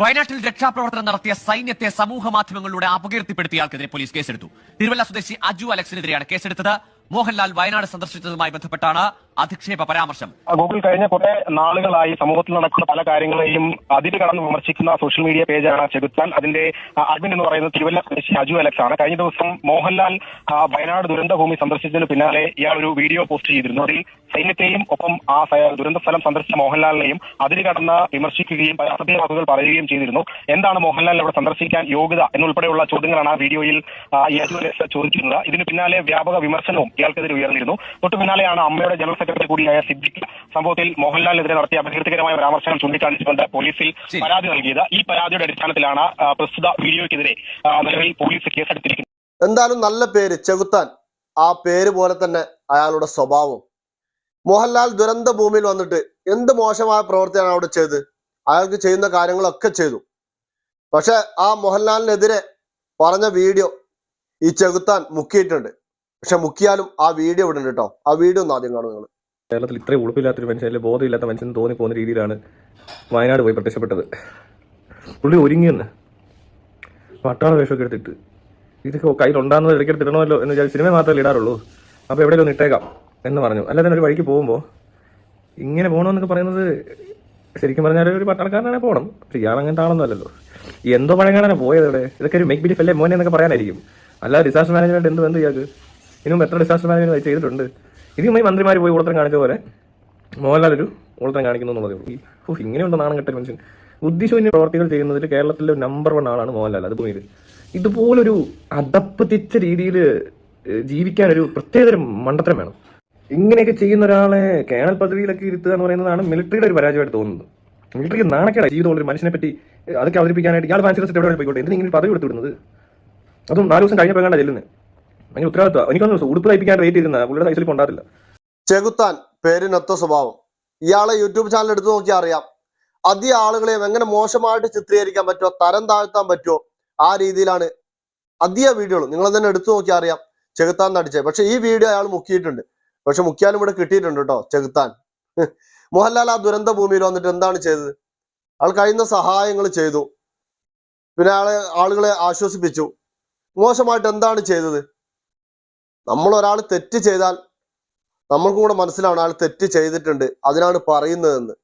വയനാട്ടിൽ രക്ഷാപ്രവർത്തനം നടത്തിയ സൈന്യത്തെ സമൂഹ മാധ്യമങ്ങളിലൂടെ അപകീർത്തിപ്പെടുത്തിയയാൾക്കെതിരെ പോലീസ് കേസെടുത്തു. തിരുവല്ല സ്വദേശി അജു അലക്സിനെതിരെയാണ് കേസെടുത്തത്. മോഹൻലാൽ വയനാട് സന്ദർശിച്ചതുമായി ബന്ധപ്പെട്ടാണ് അധിക്ഷേപ പരാമർശം. ഗൂഗിൾ കഴിഞ്ഞ കുറെ നാളുകളായി സമൂഹത്തിൽ നടക്കുന്ന പല കാര്യങ്ങളെയും അതിര് കടന്ന് വിമർശിക്കുന്ന സോഷ്യൽ മീഡിയ പേജാണ് ചെകുത്താൻ. അതിന്റെ അഡ്മിൻ എന്ന് പറയുന്നത് തിരുവല്ല സ്വദേശി അജു അലക്സ് ആണ്. കഴിഞ്ഞ ദിവസം മോഹൻലാൽ വയനാട് ദുരന്തഭൂമി സന്ദർശിച്ചതിന് പിന്നാലെ ഇയാൾ ഒരു വീഡിയോ പോസ്റ്റ് ചെയ്തിരുന്നു. അതിൽ സൈന്യത്തെയും ഒപ്പം ആ ദുരന്ത സ്ഥലം സന്ദർശിച്ച മോഹൻലാലിനെയും അതിര് കടന്ന് വിമർശിക്കുകയും അസഭ്യ വാക്കുകൾ പറയുകയും ചെയ്തിരുന്നു. എന്താണ് മോഹൻലാൽ അവിടെ സന്ദർശിക്കാൻ യോഗ്യത എന്നുൾപ്പെടെയുള്ള ചോദ്യങ്ങളാണ് ആ വീഡിയോയിൽ ഈ അജു അലക്സ് ചോദിച്ചിരുന്നത്. ഇതിന് പിന്നാലെ വ്യാപക വിമർശനവും ഇയാൾക്കെതിരെ ഉയർന്നിരുന്നു. തൊട്ടു പിന്നാലെയാണ് അമ്മയുടെ ജനറൽ സെക്രട്ടറി കൂടിയായ സിദ്ദിഖ് സംഭവത്തിൽ മോഹൻലാലിനെതിരെ നടത്തിയ അപകീർത്തികരമായ പരാമർശനം ചൂണ്ടിക്കാണിച്ചുകൊണ്ട് പോലീസിൽ. പരാതി നൽകിയത്. ഈ പരാതിയുടെ അടിസ്ഥാനത്തിലാണ് പ്രസ്തുത വീഡിയോയ്ക്കെതിരെ നിലവിൽ പോലീസ് കേസെടുത്തിരിക്കുന്നത്. എന്തായാലും നല്ല പേര് ചെകുത്താൻ ആ പേര് പോലെ തന്നെ അയാളുടെ സ്വഭാവം. മോഹൻലാൽ ദുരന്ത ഭൂമിയിൽ വന്നിട്ട് എന്ത് മോശമായ പ്രവൃത്തിയാണ് അവിടെ ചെയ്ത് അയാൾക്ക് ചെയ്യുന്ന കാര്യങ്ങളൊക്കെ ചെയ്തു. പക്ഷെ ആ മോഹൻലാലിനെതിരെ പറഞ്ഞ വീഡിയോ ഈ ചെകുത്താൻ മുക്കിയിട്ടുണ്ട്. പക്ഷെ മുക്കിയാലും ആ വീഡിയോ ഇവിടെ ഉണ്ട് കേട്ടോ. ആ വീഡിയോ ഒന്ന് ആദ്യം കാണും നിങ്ങൾ. കേരളത്തിൽ ഇത്രയും ഉളുപ്പില്ലാത്തൊരു മനുഷ്യൻ അല്ലെങ്കിൽ ബോധമില്ലാത്ത മനുഷ്യൻ തോന്നി പോകുന്ന രീതിയിലാണ് വയനാട് പോയി പ്രത്യക്ഷപ്പെട്ടത്. പുള്ളി ഒരുങ്ങിയെന്ന് പട്ടാള വേഷമൊക്കെ എടുത്തിട്ട് ഇതൊക്കെ കയ്യിലുണ്ടാകുന്നത് ഇടയ്ക്ക് ഇടണമല്ലോ എന്ന് വിചാരിച്ച് സിനിമ മാത്രമേ ഇടാറുള്ളൂ. അപ്പോൾ എവിടെയെങ്കിലും ഒന്ന് ഇട്ടേക്കാം എന്ന് പറഞ്ഞു. അല്ലാതെ ഒരു വഴിക്ക് പോകുമ്പോൾ ഇങ്ങനെ പോകണമെന്നൊക്കെ പറയുന്നത് ശരിക്കും പറഞ്ഞാൽ ഒരു പട്ടാളക്കാരനാണ് പോകണം. പക്ഷെ ഇയാൾ അങ്ങനത്തെ ആളൊന്നുമല്ലല്ലോ എന്തോ പഴങ്ങാനാണ് പോയത് ഇവിടെ. ഇതൊക്കെ ഒരു മേക്ക് ബിലീഫ് അല്ലേ മോനെ എന്നൊക്കെ പറയാനായിരിക്കും. അല്ലാതെ ഡിസാസ്റ്റർ മാനേജ്മെന്റ് എന്ത് എന്ത് ഇയാൾക്ക്. ഇതിനും എത്ര ഡിസാസ്റ്റർ മാനേജ്മെന്റ് ചെയ്തിട്ടുണ്ട്. ഇതിനുമായി മന്ത്രിമാർ പോയി ഉളത്തരം കാണിച്ച പോലെ മോഹൻലാൽ ഒരു ഉളത്തരം കാണിക്കുന്നു എന്നുള്ളതേ ഉള്ളൂ. ഇങ്ങനെയുണ്ട് നാണം കെട്ടൊരു മനുഷ്യൻ? ബുദ്ധിശൂന്യ പ്രവർത്തികൾ ചെയ്യുന്നതിൽ കേരളത്തിലെ നമ്പർ വൺ ആളാണ് മോഹൻലാൽ. അത് ഭൂമിയിൽ ഇതുപോലൊരു അതപ്പതിച്ച രീതിയിൽ ജീവിക്കാൻ ഒരു പ്രത്യേകതരം മണ്ടത്തരം വേണം. ഇങ്ങനെയൊക്കെ ചെയ്യുന്ന ഒരാളെ കേണൽ പദവിയിലൊക്കെ ഇരുത്തുക എന്ന് പറയുന്നതാണ് മിലിറ്ററിയുടെ ഒരു പരാജയമായിട്ട് തോന്നുന്നത്. മിലിറ്ററിക്ക് നാണക്കേടാണ് ജീവിതമുള്ള ഒരു മനുഷ്യനെ പറ്റി അതൊക്കെ അവതരിപ്പിക്കാനായിട്ട് ഇയാൾ ഫാൻസി പോയിക്കോട്ടെ എന്തിനാ ഇങ്ങനെ പദവി എടുത്തു വിടുന്നത്? അതും നാല് ദിവസം കഴിഞ്ഞപ്പോൾ കണ്ടാ ചെല്ലുന്നത് ഭയങ്കര ഉത്തരവാദിത്വം എനിക്കൊന്നും ഉടുപ്പ് തയ്പ്പിക്കാൻ വെയിറ്റ് ചെയ്തിരുന്ന പുള്ളിയുടെ കൈസിൽ ഉണ്ടാകത്തില്ല. ചെകുത്താൻ പേരിനൊത്ത സ്വഭാവം. ഇയാളെ യൂട്യൂബ് ചാനൽ എടുത്തു നോക്കിയാൽ അറിയാം. അധിക ആളുകളെയും എങ്ങനെ മോശമായിട്ട് ചിത്രീകരിക്കാൻ പറ്റുമോ തരം താഴ്ത്താൻ പറ്റുമോ ആ രീതിയിലാണ് അധിക വീഡിയോകളും നിങ്ങൾ തന്നെ എടുത്തു നോക്കിയാൽ അറിയാം ചെകുത്താൻ നടിച്ചത്. പക്ഷെ ഈ വീഡിയോ അയാൾ മുക്കിയിട്ടുണ്ട്. പക്ഷെ മുക്കിയാലും ഇവിടെ കിട്ടിയിട്ടുണ്ട് കേട്ടോ ചെകുത്താൻ. മോഹൻലാൽ ആ ദുരന്ത ഭൂമിയിൽ വന്നിട്ട് എന്താണ് ചെയ്തത്? അയാൾ കഴിയുന്ന സഹായങ്ങൾ ചെയ്തു. പിന്നെ ആളെ ആളുകളെ ആശ്വസിപ്പിച്ചു. മോശമായിട്ട് എന്താണ് ചെയ്തത്? നമ്മൾ ഒരാൾ തെറ്റ് ചെയ്താൽ നമ്മൾക്കും കൂടെ മനസ്സിലാവണം ആൾ തെറ്റ് ചെയ്തിട്ടുണ്ട്. അതിനാണ് പറയുന്നതെന്ന്.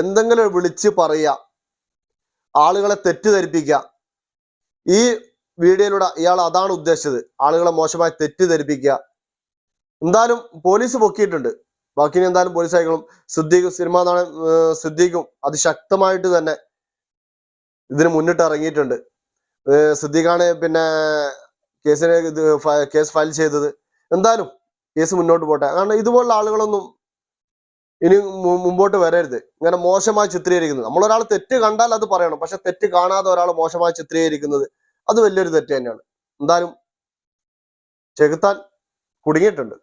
എന്തെങ്കിലും വിളിച്ച് പറയുക. ആളുകളെ തെറ്റിദ്ധരിപ്പിക്കുക. ഈ വീഡിയോയിലൂടെ ഇയാൾ അതാണ് ഉദ്ദേശിച്ചത്. ആളുകളെ മോശമായി തെറ്റിദ്ധരിപ്പിക്കുക. എന്തായാലും പോലീസ് പൊക്കിയിട്ടുണ്ട്. ബാക്കി എന്തായാലും പോലീസ് ആയിക്കോളും. സിദ്ദീഖ് സിനിമ നടൻ സിദ്ദീഖും അതിശക്തമായിട്ട് തന്നെ ഇതിന് മുന്നിട്ട് ഇറങ്ങിയിട്ടുണ്ട്. സിദ്ദീഖാണ് പിന്നെ കേസിനെ കേസ് ഫയൽ ചെയ്തത്. എന്തായാലും കേസ് മുന്നോട്ട് പോട്ടെ. കാരണം ഇതുപോലുള്ള ആളുകളൊന്നും ഇനി മുമ്പോട്ട് വരരുത്. ഇങ്ങനെ മോശമായി ചിത്രീകരിക്കുന്നത്. നമ്മളൊരാൾ തെറ്റ് കണ്ടാൽ അത് പറയണം. പക്ഷെ തെറ്റ് കാണാതെ ഒരാൾ മോശമായി ചിത്രീകരിക്കുന്നത് അത് വലിയൊരു തെറ്റ് തന്നെയാണ്. എന്തായാലും ചെകുത്താൻ കുടുങ്ങിയിട്ടുണ്ട്.